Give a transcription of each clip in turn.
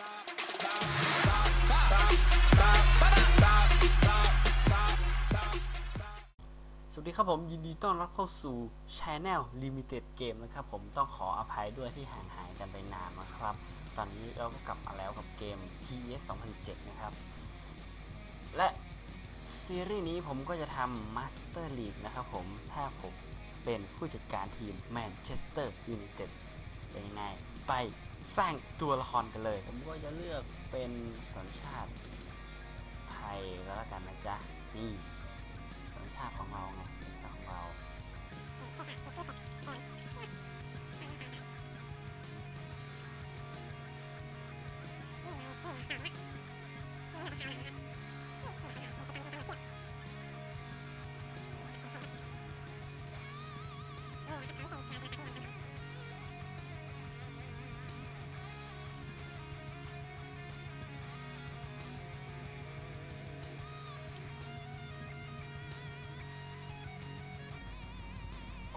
สวัสดีครับผมยินดีต้อนรับเข้าสู่ Channel Limited Game นะครับผมต้องขออภัยด้วยที่ห่างหายกันไปนานนะครับ ตอนนี้เราก็กลับมาแล้วกับเกม PS 2007 นะครับ และซีรีส์นี้ผมก็จะทำ Master League นะครับผมถ้าผมเป็นผู้จัดการทีม Manchester United เป็นยังไงไป สร้างตัวละครกันเลย ผมก็จะเลือกเป็นสัญชาติไทยก็แล้วกันนะจ๊ะ นี่ สัญชาติของเราไง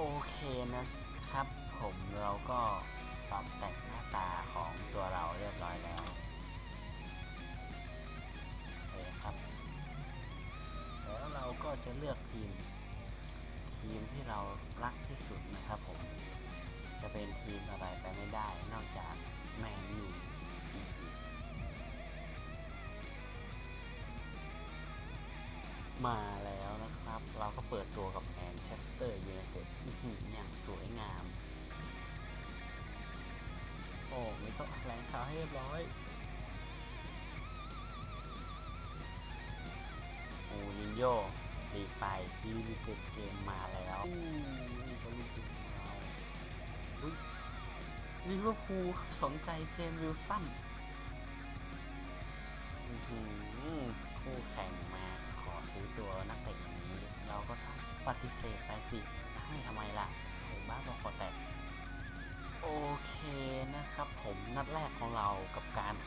โอเคนะครับ ผมเราก็ปรับแต่งหน้าตาของตัวเราเรียบร้อยแล้วโอเคครับ แล้วเราก็จะเลือกทีม ทีมที่เรารักที่สุดนะครับผม จะเป็นทีมอะไรไปไม่ได้ นอกจากแมนยูมาแล้ว นะครับ เราก็เปิดตัวกับแมนเชสเตอร์ยูไนเต็ดอย่างสวยงาม โอ้มีโต๊ะแถลงข่าวให้เรียบร้อยโอ้นินโยรีไปลิมิเต็ดเกมมาแล้วอู้นี่ก็ลูกทีมของเราอุ้ยลิเวอร์พูลสนใจเจมส์วิลสัน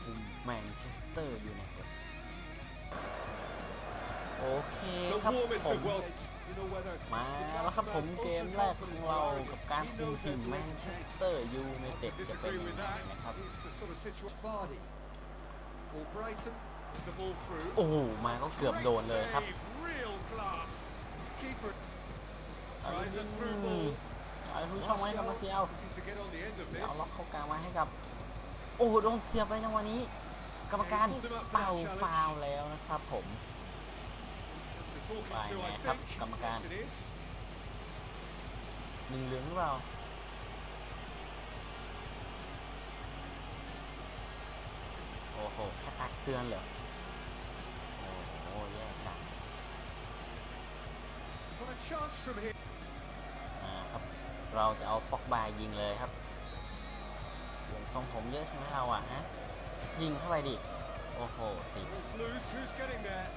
คุมแมนเชสเตอร์ยูไนเต็ดโอเค The ครับ warmest ผม of welcome. You know whether มาแล้วครับผมเกมแรกของเรากับการคุมทีมแมนเชสเตอร์ยูไนเต็ดจะเป็น disagree ยัง with ไง that. นะครับ It's the sort of situation. Vardy. Paul Brighton. The ball through. โอ้โหมาก็เกือบโดนเลยครับ Great save, Real class. Keeper ไอ้ tries a นี่ through ball. ไอ้ผู้ช่องไว้กับมาเซียว Looking to get on the end of เสีย this. เอาล็อกเข้ากลางมาให้กับ โอ้โหโดนเสียบไปจังหวะนี้ กรรมการเป่าฟาวล์แล้วนะครับผม Just to talk Right, into, I man. ครับ think. กรรมการ Yes, it is. หนึ่งเหลืองหรือเปล่าโอ้โหแค่ตักเตือนเหรอโอ้โหแย่จัง Got a chance from here. อ่าครับ เราจะเอาปอกบายยิงเลยครับเหลือง ทรงผมเยอะใช่ไหมเราอะฮะยิงเข้าไปดิ โอ้โหติด Ball's loose. Who's getting there?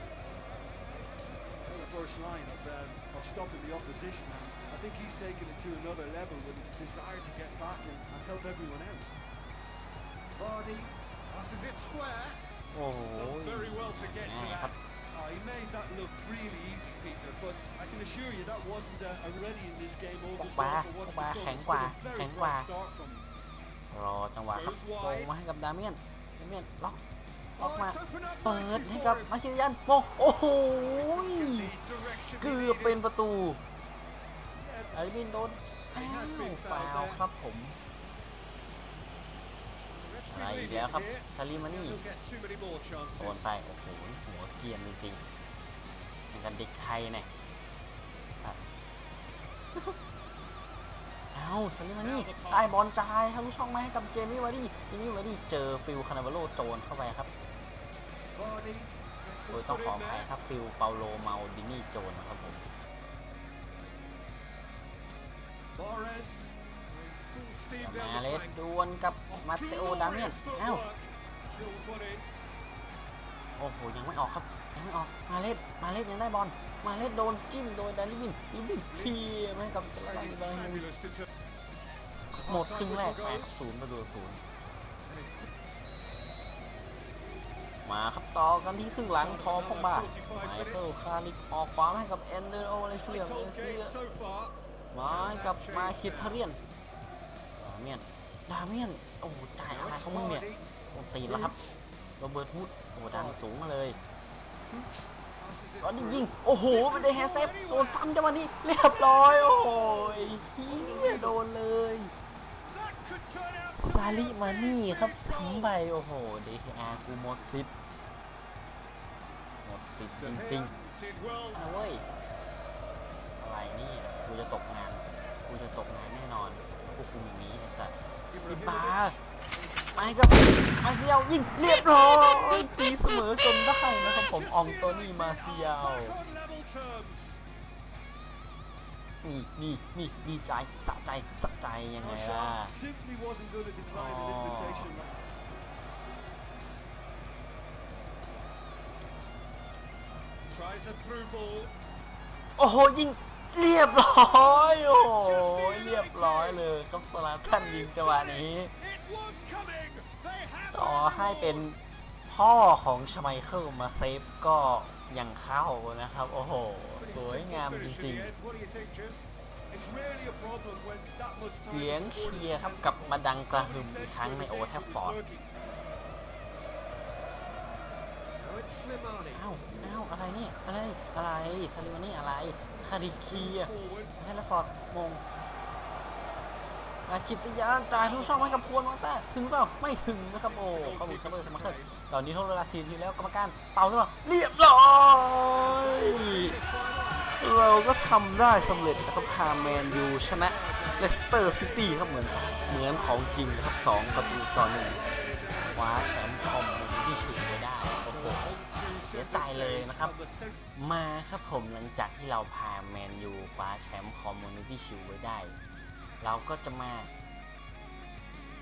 Well, the first line of, um, of stopping the opposition. And I think he's taken it to another level with his desire to get back and, and help everyone out. Vardy passes it square. โอ้โห Done very well to get to แน่ครับ that. Oh, he made that look really easy, Peter, but I can assure you that wasn't uh, already in this game over Pogba, for what's Pogba, to come. แข็งกว่า It's been a very แข็งกว่า bright start from him. รอจังหวะครับ Goes โ wide มาให้กับดาเมียนดาเมียนล็อกล็อก Oh, มา it's opened up เปิด nicely ให้ for กับ him. มาคิริยันโปโอ้โห The direction เกื he อบเป็น needed. ประตู Yeah, อาริบินโดนอ้าวฟาวล์ครับผมอะไรอีกแล้วครับซาลิมานี่ He'll get too many more โดน chances. ไปโอ้โหหัวเกรียนจริงๆอย่างกันเด็กไทยเนี่ยสัตว์ เอ้าซาลิมานี่ได้บอลจ่ายทะลุช่องมาให้กับเจมี่วาร์ดี้เจมี่วาร์ดี้เจอฟิลคานาเวโลโจนเข้าไปครับ Vardy โดยต้องขออภัยครับฟิลเปาโลเมาดินี่โจนนะครับผม Morris full steam มา down เล the ส flank. ดวลกับมาเตโอดาเมียน Glorious เอ้า footwork. Chills one in. โอ้โหยังไม่ออกครับยังไม่ออกมาเลสมาเลสยังได้บอลมาเลสโดนจิ้มโดยดาริบินลิบินเทียมาให้กับสลันไบร์ Fabulous to turn. หมดครึ่งแรกแตกศูนย์ประตูศูนย์มาครับต่อกันที่ครึ่งหลังทอพกบาไมเคิลคาริกออกขวาให้กับแอนเดอร์โอเลเซียเลเซียมาให้กับมาคิดเทเรียนดาเมียนดาเมียนโอ้จ่ายอะไรของมึงเนี่ย Vardy. ส้ตีแล้วครับโรเบิร์ตฮูดโอ้ดันสูงมาเลยตอนนี้ยิง โอ้โหไม่ได้แฮเซฟโดนซ้ำจังหวะนี้เรียบร้อย โอ้โหเฮียโดนเลย ซาลิมานี่ครับซ้ำไปโอ้โหเดคอากูหมดสิทธิ์หมดสิทธิ์จริงๆ did well. นะเว้ยอะไรนี่กูจะตกงานกูจะตกงานแน่นอนพวกกูอย่างนี้ไอ้สัสไอ้บ้าไปกับมาเซียวยิงเรียบร้อยตีเสมอจนได้นะครับผมอองโตนี่มาเซียว นี่นี่นี่ดีใจสะใจสะใจยังไงล่ะ Marshall simply wasn't going to decline an Oh. invitation. Tries a through ball. โอ้โหยิงเรียบร้อยโอ้โหเรียบร้อยเลยครับสลาท่านยิงจังหวะนี้ It was coming. They have ต่อ the ให้ ball. เป็นพ่อของชไมเคิลมาเซฟก็ อย่างเข้านะครับ โอ้โห สวยงามจริงๆ เสียงเชียร์ครับกับมาดังกระหึ่มอีกครั้งในโอแทฟฟอร์ดอ้าวอ้าวอะไรเนี่ยอะไรอะไรซาลิมานี่อะไรคาริคีอะยแฮลฟอร์ดมง อาคิตยานจ่ายทุกช่องให้กับพวนมาแต่ถึงเปล่าไม่ถึงนะครับโอ้ข้อมูลคัพเบอร์สมัครตอนนี้ทดเวลา4ทีแล้วกรรมการเป่าหรือเปล่าเรียบร้อยเราก็ทำได้สำเร็จนะครับพาแมนยูชนะเลสเตอร์ซิตี้ครับเหมือนเหมือนของจริงครับ2ประตูต่อหนึ่งคว้าแชมป์คอมมูนิตี้ชิลด์ไว้ได้โอ้โหเสียใจเลยนะครับ มาครับผมหลังจากที่เราพาแมนยูคว้าแชมป์คอมมูนิตี้ชิลไว้ได้ เราก็จะมา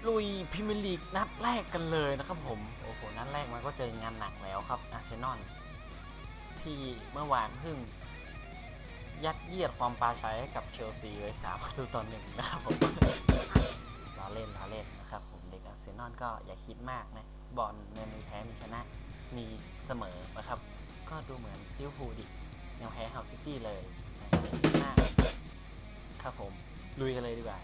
ลุยพรีเมียร์ลีกนัดแรกกันเลยนะครับผม โอ้โห นัดแรกมันก็เจองานหนักแล้วครับอาร์เซนอลที่เมื่อวานเพิ่งยัดเยียดความปราชัยให้กับเชลซีไว้สามประตูต่อหนึ่งนะครับผมล้อเล่นล้อเล่นนะครับผมเด็กอาร์เซนอลก็อย่าคิดมากนะ บอลในมีแพ้มีชนะ มีเสมอนะครับ ก็ดูเหมือนลิเวอร์พูลดิยังแพ้เฮาซิตี้เลยนะครับอย่าคิดมากครับผม ลุยกันเลยดีกว่า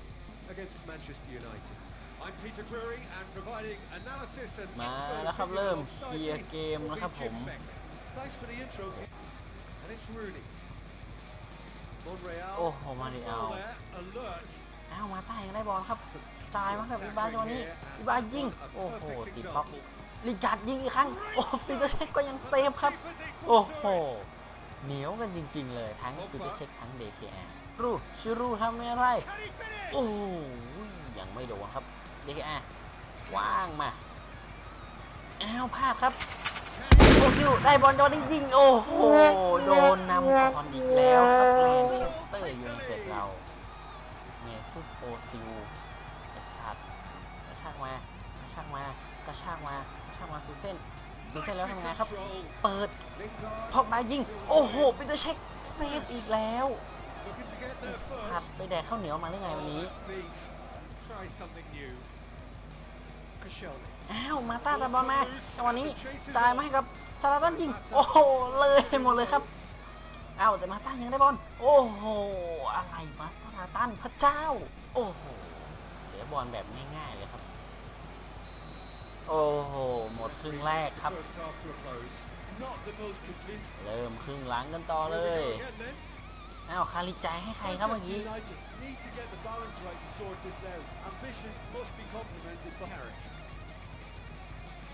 Against Manchester United. I'm Peter Drury and providing analysis and มา expert แล้วครับ opinion เริ่ม alongside เคลียร์ me เกม will be นะครับผม Jim Begley. Thanks for the intro. And it's Rooney. Monreal. โอ้โหมาริเอา control there, Alert. อ้าวมาใต้ยังได้บอลครับจ่ายมาครับอีบาจังหวะนี้อีบายิงโอ้โหติดบล็อกลิจัดยิงอีกครั้งโอ้ปีเตอร์เช็คก็ยังเซฟครับ โอ้โหเหนียวกันจริงๆเลยทั้งปีเตอร์เช็คทั้งเดคแอรู รูชิรูทำอะไรโอ้ยยังไม่โดนครับเดคแอว่างมาอ้าวพลาดครับโอซิลได้บอลโดนยิงโอ้โหโดนนำก่อนอีกแล้วครับแมนเชสเตอร์ยูไนเต็ดเราเมซุตโอซิลไอสัตว์กระชากมากระชากมากระชากมากระชากมาซูเส้นซูเส้นแล้วทำไงครับ เปิดพอกมายิง โอ้โหปีเตอร์เช็คเซฟอีกแล้ว looking to get ไอ there สัต first. ว์ไปแดกข้าวเหนียวมาได้ไงวันนี้ Oh, that's neat. Try something new. Koscielny. อ้าวมาต้าตาบอลมาจังหวะนี้ตายมาให้กับซาลาตันยิงโอ้โหเลยให้หมดเลยครับอ้าวแต่มาต้ายังได้บอลโอ้โหอะไรมาซาลาตันพระเจ้า โอ้โหเสียบอลแบบง่ายๆเลยครับ โอ้โหหมดครึ่งแรกครับ First half to a close. Not the most complete. เริ่มครึ่งหลังกันต่อเล Here we ย go again then. อ้าวคาริใจายให้ใครครับเมื่อ Manchester กี้ United need to get the balance right to sort this out. Ambition must be complemented by Carrick.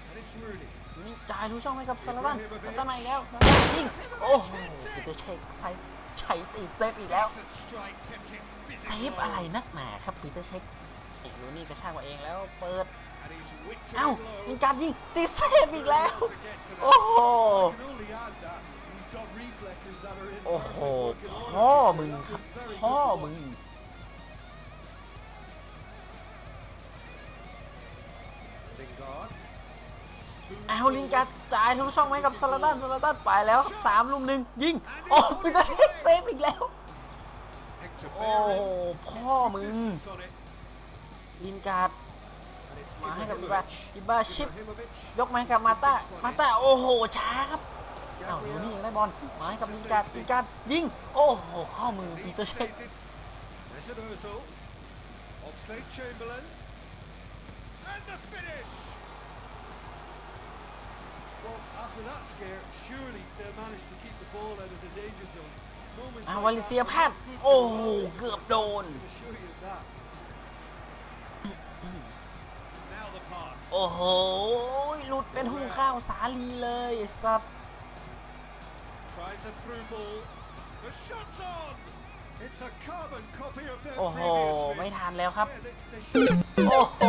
And it's Rooney. นี่จ่ายทุกช่องให้กับซาลาตันซาลาตันมาอีกแล้วซาลาตันยิงโอ้โหปีเตอร์เช็คใช้ใช้ตีเซฟอีกแล้ว Excellent strike, kept it เซ physically ฟอะไร low. นักหนาครับปีเตอร์เช็คอีกรูนี่กระชากมาเองแล้วเปิด And he's whipped it เอ้า low. ยิงการยิงตีเซฟอีกแล้ว To get to that. โอ้โห I can only add that โอ้โห พ่อมึงครับพ่อมึง เอาลิงการจ่ายทุกช่องให้กับซาลาตันซาลาตันไปแล้วครับสามลุมหนึ่งยิง โอ้ปีเตอร์เช็คเซฟอีกแล้ว โอ้โห พ่อมึงลินการ์ดมาให้กับอิบาอิบาชิป ยกมาให้กับมาต้ามาต้าโอ้โห ช้าครับ อ้าวดูนี่ได้บอลหมายกับลีการลีการยิง โอ้โหข้อมือปีเตอร์เชคอาวาลิเซียพลาดโอ้โห เกือบโดน โอ้โห หลุดเป็นหุ้งข้าวสาลีเลยสัตว์ Tries a through ball. The shot's on. It's a carbon copy of their โอ้โห previous ไม่ miss. ทันแล้วครับ Yeah, they, they should โอ้โห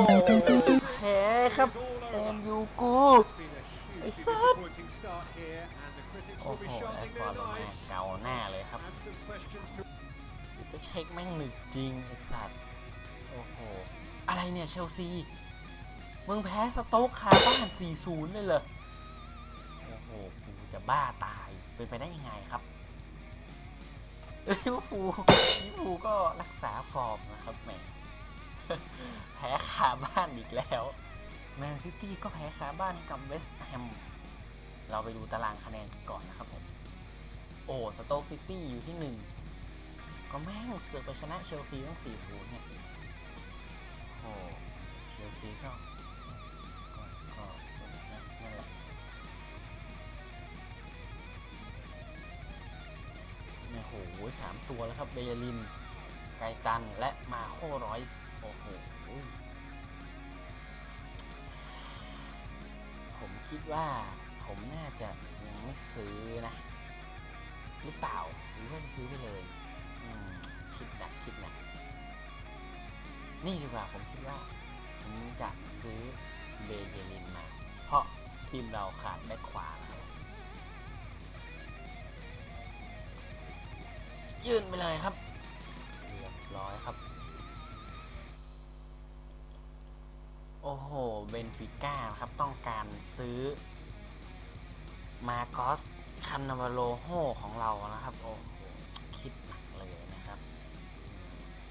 แพ้ครับแอนยูกู It's been a hugely It's up. disappointing start here, and the critics โอ้ will โห be แอ sharpening ดฟอร์ their ลงมา knives. เกาหน้าเลยครับ Has some questions to จะเช็คแม่งหนึกจริงไอ้สัตว์ โอ้โห อะไรเนี่ยเชลซี มึงแพ้สโต๊กคาบ้าน 4-0 เลยเหรอ โอ้โหกู จะบ้าตายเป็นไปได้ยังไงครับเอ้ยลิเวอร์พูลลิเวอร์พูลก็รักษาฟอร์มนะครับแหมแพ้คาบ้านอีกแล้วแมนซิตี้ก็แพ้คาบ้านกับเวสต์แฮมเราไปดูตารางคะแนนกันก่อนนะครับผมโอ้สโต๊กซิตี้อยู่ที่หนึ่งก็แม่งเสือกไปชนะเชลซีตั้ง4-0เนี่ยโอ้เชลซีก็ เนี่ยโหสามตัวแล้วครับเบยลิน ไกตัน และมาโครอยส์โอ้โหผมคิดว่าผมน่าจะยังไม่ซื้อนะ หรือเปล่า หรือว่าจะซื้อไปเลยคิดหนักคิดหนักนี่ดีกว่าผมคิดว่าผมจะซื้อเบเยลินมา เพราะทีมเราขาดแบ็คขวานะครับ ยื่นไปเลยครับเรียบร้อยครับ โอ้โห เบนฟิก้าครับต้องการซื้อ มาโกอสคันนาวาโลโฮของเรานะครับ โอ้โห คิดหนักเลยนะครับ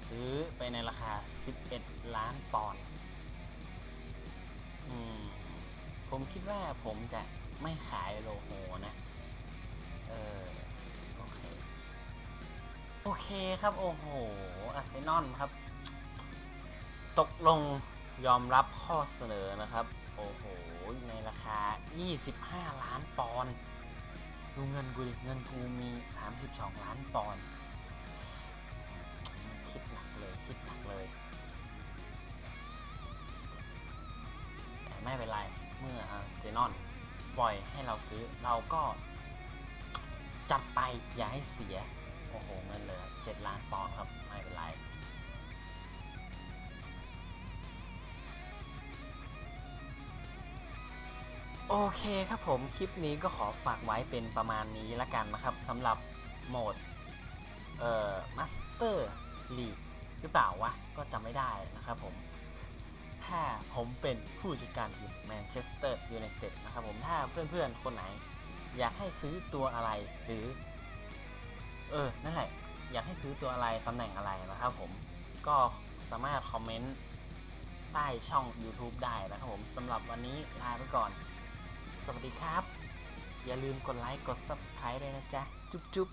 ซื้อไปในราคา 11 ล้านปอนด์ผมคิดว่าผมจะไม่ขายโลโฮนะ เออ คครับโอ้โหอาร์เซนอลครับ ตกลงยอมรับข้อเสนอนะครับ โอ้โห ในราคา 25 ล้านปอนด์ดูเงินกูดิเงินกูมี 32 ล้านปอนด์คิดหนักเลยคิดหนักเลยแต่ไม่เป็นไร เมื่ออาร์เซนอลปล่อยให้เราซื้อเราก็จัดไปอย่าให้เสีย โอ้โหเงินเหลือ7ล้านปอนด์ครับ ไม่เป็นไร โอเคครับผม คลิปนี้ก็ขอฝากไว้เป็นประมาณนี้ละกันนะครับสำหรับโหมด เอ่อมาสเตอร์ลีกหรือเปล่าวะ ก็จำไม่ได้นะครับผม ถ้าผมเป็นผู้จัดการทีมแมนเชสเตอร์ยูไนเต็ดนะครับผม ถ้าเพื่อนๆ คนไหน อยากให้ซื้อตัวอะไรหรือ เออ นั่นแหละ อยากให้ซื้อตัวอะไร ตำแหน่งอะไรนะครับผม ก็สามารถคอมเมนต์ใต้ช่อง YouTube ได้นะครับผมสำหรับวันนี้ลาไปก่อน สวัสดีครับ อย่าลืมกดไลค์ กด Subscribe ด้วยนะจ๊ะ จุ๊บจุ๊บ